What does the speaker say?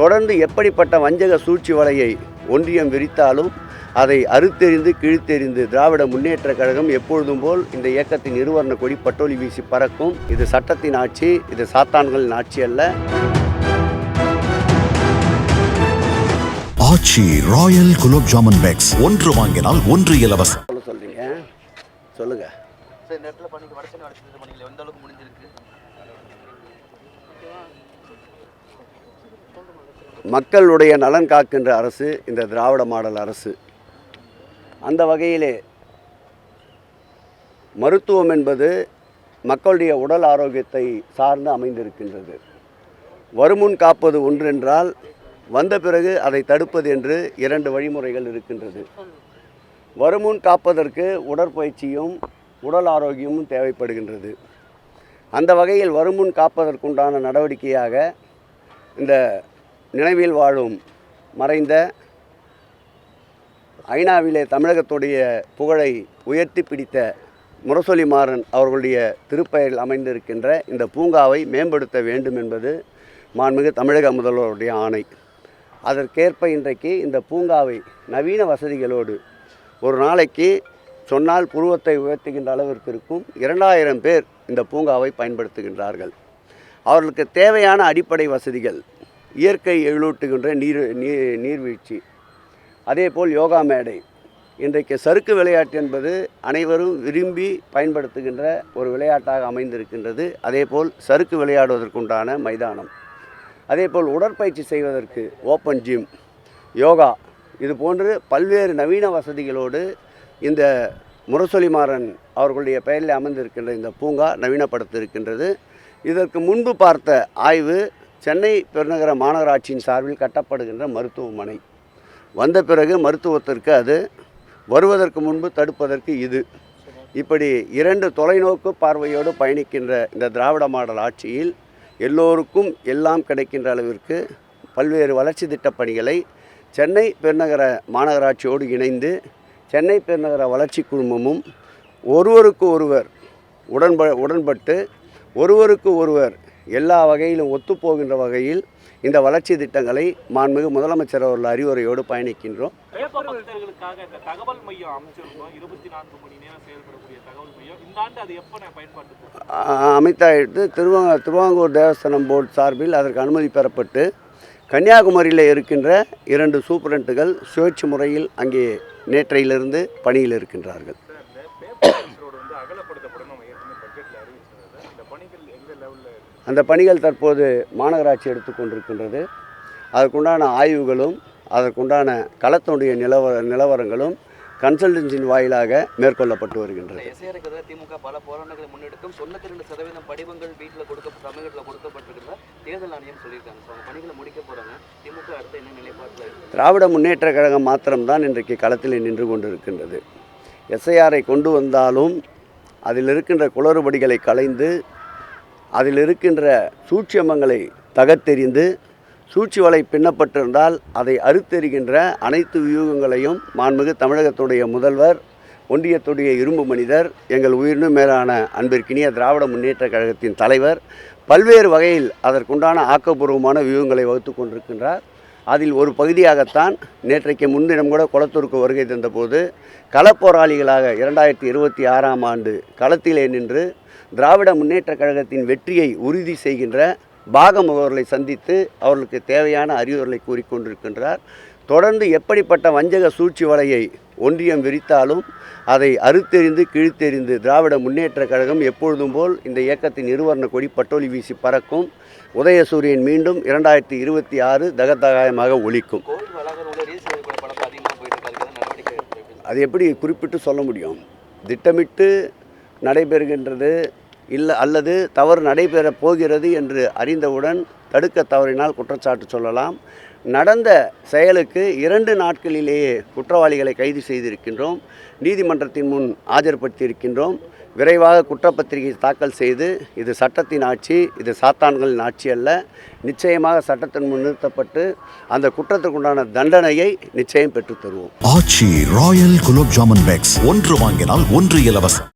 தொடர்ந்து எப்படிப்பட்ட வஞ்சக சூழ்ச்சி வலையை ஒன்றியம் விரித்தாலும் அதை அறுத்தெறிந்து கிழித்தெறிந்து திராவிட முன்னேற்ற கழகம் எப்பொழுதும் போல் இந்த இயக்கத்தின் இருவர்ண கொடி பட்டோலி வீசி பறக்கும். இது சட்டத்தின் ஆட்சி இது சாத்தான்களின் ஆட்சி அல்ல. Aachi royal gulab jamun packs. ஒன்று வாங்கினால் ஒன்று இலவசம். சொல்றீங்க சொல்லுங்க. மக்களுடைய நலன் காக்கின்ற அரசு இந்த திராவிட மாடல் அரசு. அந்த வகையிலே மருத்துவம் என்பது மக்களுடைய உடல் ஆரோக்கியத்தை சார்ந்து அமைந்திருக்கின்றது. வருமுன் காப்பது ஒன்றென்றால் வந்த பிறகு அதை தடுப்பது என்று இரண்டு வழிமுறைகள் இருக்கின்றது. வருமுன் காப்பதற்கு உடற்பயிற்சியும் உடல் ஆரோக்கியமும் தேவைப்படுகின்றது. அந்த வகையில் வருமுன் காப்பதற்குண்டான நடவடிக்கையாக இந்த நினைவில் வாழும் மறைந்த ஐநாவிலே தமிழகத்துடைய புகழை உயர்த்தி பிடித்த முரசொலி மாறன் அவர்களுடைய திருப்பெயரில் அமைந்திருக்கின்ற இந்த பூங்காவை மேம்படுத்த வேண்டும் என்பது மாண்புமிகு தமிழக முதல்வருடைய ஆணை. அதற்கேற்ப இன்றைக்கு இந்த பூங்காவை நவீன வசதிகளோடு ஒரு நாளைக்கு சொன்னால் புருவத்தை உயர்த்துகின்ற அளவிற்கு இருக்கும் இரண்டாயிரம் பேர் இந்த பூங்காவை பயன்படுத்துகின்றார்கள். அவர்களுக்கு தேவையான அடிப்படை வசதிகள் இயற்கை எழுட்டுகின்ற நீர் நீர் நீர்வீழ்ச்சி. அதேபோல் யோகா மேடை. இன்றைக்கு சறுக்கு விளையாட்டு என்பது அனைவரும் விரும்பி பயன்படுத்துகின்ற ஒரு விளையாட்டாக அமைந்திருக்கின்றது. அதேபோல் சறுக்கு விளையாடுவதற்குண்டான மைதானம். அதேபோல் உடற்பயிற்சி செய்வதற்கு ஓப்பன் ஜிம் யோகா இது போன்று பல்வேறு நவீன வசதிகளோடு இந்த முரசொலிமாறன் அவர்களுடைய பெயரில் அமைந்திருக்கின்ற இந்த பூங்கா நவீனப்படுத்தியிருக்கின்றது. இதற்கு முன்பு பார்த்த ஆய்வு சென்னை பெருநகர மாநகராட்சியின் சார்பில் கட்டப்படுகின்ற மருத்துவமனை. வந்த பிறகு மருத்துவத்திற்கு அது வருவதற்கு முன்பு தடுப்பதற்கு இது. இப்படி இரண்டு தொலைநோக்கு பார்வையோடு பயணிக்கின்ற இந்த திராவிட மாடல் ஆட்சியில் எல்லோருக்கும் எல்லாம் கிடைக்கின்ற அளவிற்கு பல்வேறு வளர்ச்சி திட்டப் பணிகளை சென்னை பெருநகர மாநகராட்சியோடு இணைந்து சென்னை பெருநகர வளர்ச்சி குழுமமும் ஒருவருக்கு ஒருவர் உடன்ப உடன்பட்டு ஒருவருக்கு ஒருவர் எல்லா வகையிலும் ஒத்துப்போகின்ற வகையில் இந்த வளர்ச்சி திட்டங்களை மாண்புமிகு முதலமைச்சர் அவர்கள் அறிவுரையோடு பயணிக்கின்றோம். அமைத்தாயிட்டு திருவா திருவாங்கூர் தேவஸ்தானம் போர்டு சார்பில் அதற்கு அனுமதி பெறப்பட்டு கன்னியாகுமரியில் இருக்கின்ற இரண்டு சூப்பரண்டுகள் சுழற்சி முறையில் அங்கே நேற்றையிலிருந்து பணியில் இருக்கின்றார்கள். அந்த பணிகள் தற்போது மாநகராட்சி எடுத்துக்கொண்டிருக்கின்றது. அதற்குண்டான ஆய்வுகளும் அதற்குண்டான களத்தினுடைய நிலவர நிலவரங்களும் கன்சல்டன்சின் வாயிலாக மேற்கொள்ளப்பட்டு வருகின்றது. திமுக பல போராட்டங்களை முன்னெடுக்கும் தொண்ணூத்தி ரெண்டு சதவீதம் படிவங்கள் வீட்டில் கொடுக்க தமிழகத்தில் கொடுக்கப்பட்டிருக்கிறதா? தேர்தல் ஆணையம் சொல்லியிருக்காங்க. ஸோ பணிகளை முடிக்க போறாங்க. திமுக அடுத்த என்ன நிலைப்பாட்டில் திராவிட முன்னேற்ற கழகம் மாத்திரம்தான் இன்றைக்கு களத்தில் நின்று கொண்டிருக்கின்றது. எஸ்ஐஆரை கொண்டு வந்தாலும் அதில் இருக்கின்ற குளறுபடிகளை களைந்து அதில் இருக்கின்ற சூட்சியமங்களை தகர்த்தெறிந்து சூழ்ச்சி வலை பின்னப்பட்டிருந்தால் அதை அறுத்தெறிகின்ற அனைத்து வியூகங்களையும் மாண்புமிகு தமிழகத்துடைய முதல்வர் ஒன்றியத்துடைய இரும்பு மனிதர் எங்கள் உயிரினும் மேலான அன்பிற்கினிய திராவிட முன்னேற்ற கழகத்தின் தலைவர் பல்வேறு வகையில் அதற்குண்டான ஆக்கப்பூர்வமான வியூகங்களை வகுத்து கொண்டிருக்கின்றார். அதில் ஒரு பகுதியாகத்தான் நேற்றைக்கு முன்தினம் கூட குளத்தூருக்கு வருகை தந்தபோது களப்போராளிகளாக இரண்டாயிரத்தி இருபத்தி ஆறாம் ஆண்டு களத்திலே நின்று திராவிட முன்னேற்ற கழகத்தின் வெற்றியை உறுதி செய்கின்ற பாகம் அவர்களை சந்தித்து அவர்களுக்கு தேவையான அறிவுரைகளை கூறிக்கொண்டிருக்கின்றார். தொடர்ந்து எப்படிப்பட்ட வஞ்சக சூழ்ச்சி வலையை ஒன்றியம் விரித்தாலும் அதை அறுத்தெறிந்து கிழித்தெறிந்து திராவிட முன்னேற்ற கழகம் எப்பொழுதும் போல் இந்த இயக்கத்தின் இருவர்ண கொடி பட்டோலி வீசி பறக்கும். உதயசூரியன் மீண்டும் இரண்டாயிரத்தி இருபத்தி ஆறு தகதகாயமாக ஒலிக்கும். அது எப்படி குறிப்பிட்டு சொல்ல முடியும்? திட்டமிட்டு நடைபெறுகின்றது இல்லை அல்லது தவறு நடைபெறப் போகிறது என்று அறிந்தவுடன் தடுக்க தவறினால் குற்றச்சாட்டு சொல்லலாம். நடந்த செயலுக்கு இரண்டு நாட்களிலேயே குற்றவாளிகளை கைது செய்திருக்கின்றோம். நீதிமன்றத்தின் முன் ஆஜர்படுத்தியிருக்கின்றோம். விரைவாக குற்றப்பத்திரிகை தாக்கல் செய்து இது சட்டத்தின் ஆட்சி இது சாத்தான்களின் ஆட்சி அல்ல. நிச்சயமாக சட்டத்தின் முன் நிறுத்தப்பட்டு அந்த குற்றத்திற்குண்டான தண்டனையை நிச்சயம் பெற்றுத் தருவோம். ஆச்சி ராயல் குலோப் ஜாமன் பேக்ஸ் ஒன்று வாங்கினால் ஒன்று இலவசம்.